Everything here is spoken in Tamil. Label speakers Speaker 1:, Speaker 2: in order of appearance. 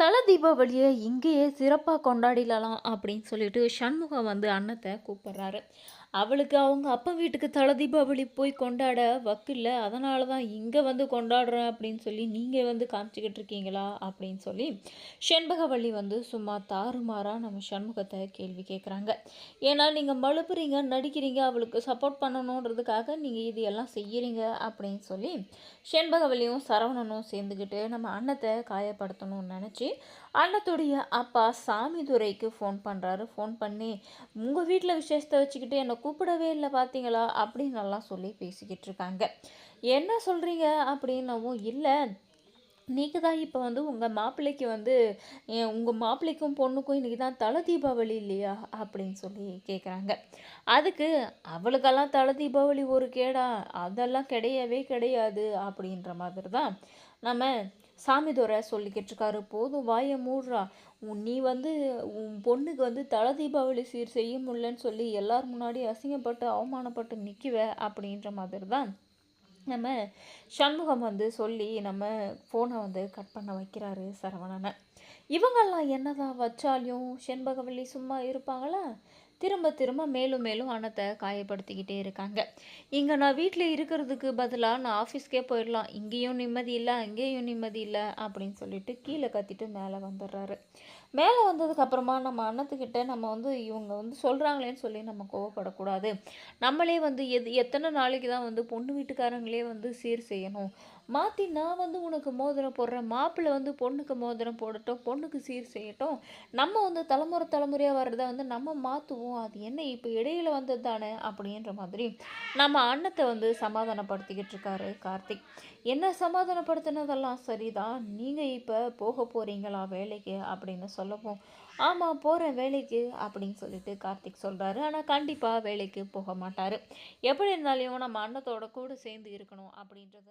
Speaker 1: தல தீபாவளியை இங்கேயே சிறப்பாக கொண்டாடிடலாம் அப்படின்னு சொல்லிட்டு சண்முகம் வந்து அன்னத்தை கூப்பிட்றாரு. அவளுக்கு அவங்க அப்பா வீட்டுக்கு தல தீபாவளி போய் கொண்டாட வக்கில்ல அதனால தான் இங்கே வந்து கொண்டாடுறேன் அப்படின்னு சொல்லி நீங்கள் வந்து காமிச்சிக்கிட்டு இருக்கீங்களா அப்படின்னு சொல்லி செண்பகவள்ளி வந்து சும்மா தாறுமாறாக நம்ம சண்முகத்தை கேள்வி கேட்குறாங்க ஏன்னா நீங்கள் மழுப்புறீங்க நடிக்கிறீங்க அவளுக்கு சப்போர்ட் பண்ணணுன்றதுக்காக நீங்கள் இது எல்லாம் செய்கிறீங்க அப்படின்னு சொல்லி செண்பகவள்ளியும் சரவணனும் சேர்ந்துக்கிட்டு நம்ம அன்னத்தை காயப்படுத்தணும்னு நினச்சி அன்னத்துடைய அப்பா சாமிதுரைக்கு ஃபோன் பண்ணுறாரு ஃபோன் பண்ணி உங்கள் வீட்டில் விசேஷத்தை வச்சுக்கிட்டு என்னை கூப்பிடவே இல்லை பார்த்தீங்களா அப்படின்னு நல்லா சொல்லி பேசிக்கிட்டு இருக்காங்க. என்ன சொல்கிறீங்க அப்படின்னவும் இல்லை நீங்கள் தான் இப்போ வந்து உங்கள் மாப்பிள்ளைக்கு வந்து உங்கள் மாப்பிள்ளைக்கும் பொண்ணுக்கும் இன்றைக்கி தான் தலை தீபாவளி இல்லையா? அப்படின்னு சொல்லி கேட்குறாங்க அதுக்கு அவளுக்கெல்லாம் தலை தீபாவளி ஒரு கேடா அதெல்லாம் கிடையவே கிடையாது. அப்படின்ற மாதிரி தான் நம்ம சாமி துறை சொல்லிக்கிட்டு இருக்காரு போதும் வாயை மூடுறா. உன் நீ வந்து உன் பொண்ணுக்கு வந்து தலை தீபாவளி சீர் செய்ய முடியலன்னு சொல்லி எல்லார் முன்னாடி அசிங்கப்பட்டு அவமானப்பட்டு நிற்குவ அப்படின்ற மாதிரி தான் நம்ம சண்முகம் வந்து சொல்லி நம்ம ஃபோனை வந்து கட் பண்ண வைக்கிறாரு சரவணனை. இவங்கெல்லாம் என்னதான் வச்சாலையும் செண்பகவல்லி சும்மா இருப்பாங்களா? திரும்ப திரும்ப மேலும் மேலும் அன்னத்தை காயப்படுத்திக்கிட்டே இருக்காங்க. இங்கே நான் வீட்டில் இருக்கிறதுக்கு பதிலாக நான் ஆஃபீஸ்க்கே போயிடலாம். இங்கேயும் நிம்மதி இல்லை அங்கேயும் நிம்மதி இல்லை அப்படின்னு சொல்லிட்டு கீழே கத்திட்டு மேலே வந்துடுறாரு. மேலே வந்ததுக்கப்புறமா நம்ம அன்னத்துக்கிட்ட நம்ம வந்து இவங்க வந்து சொல்கிறாங்களேன்னு சொல்லி நம்ம கோவப்படக்கூடாது. நம்மளே வந்து எது எத்தனை நாளைக்கு தான் வந்து பொண்ணு வீட்டுக்காரங்களே வந்து சீர் செய்யணும். மாற்றி நான் வந்து உனக்கு மோதிரம் போடுறேன். மாப்பிள்ளை வந்து பொண்ணுக்கு மோதிரம் போடட்டும் பொண்ணுக்கு சீர் செய்யட்டும். நம்ம வந்து தலைமுறை தலைமுறையாக வர்றதை வந்து நம்ம மாற்றுவோம் அது என்ன இப்போ இடையில வந்தது தானே அப்படின்ற மாதிரி நம்ம அன்னத்தை வந்து சமாதானப்படுத்திக்கிட்டு இருக்காரு கார்த்திக். என்ன சமாதானப்படுத்தினதெல்லாம் சரிதான். நீங்கள் இப்போ போக போகிறீங்களா வேலைக்கு அப்படின்னு சொல்லவும். ஆமாம் போகிறேன் வேலைக்கு அப்படின்னு சொல்லிட்டு கார்த்திக் சொல்கிறாரு ஆனால் கண்டிப்பாக வேலைக்கு போக மாட்டார். எப்படி இருந்தாலும் நம்ம அன்னத்தோட கூட சேர்ந்து இருக்கணும் அப்படின்றத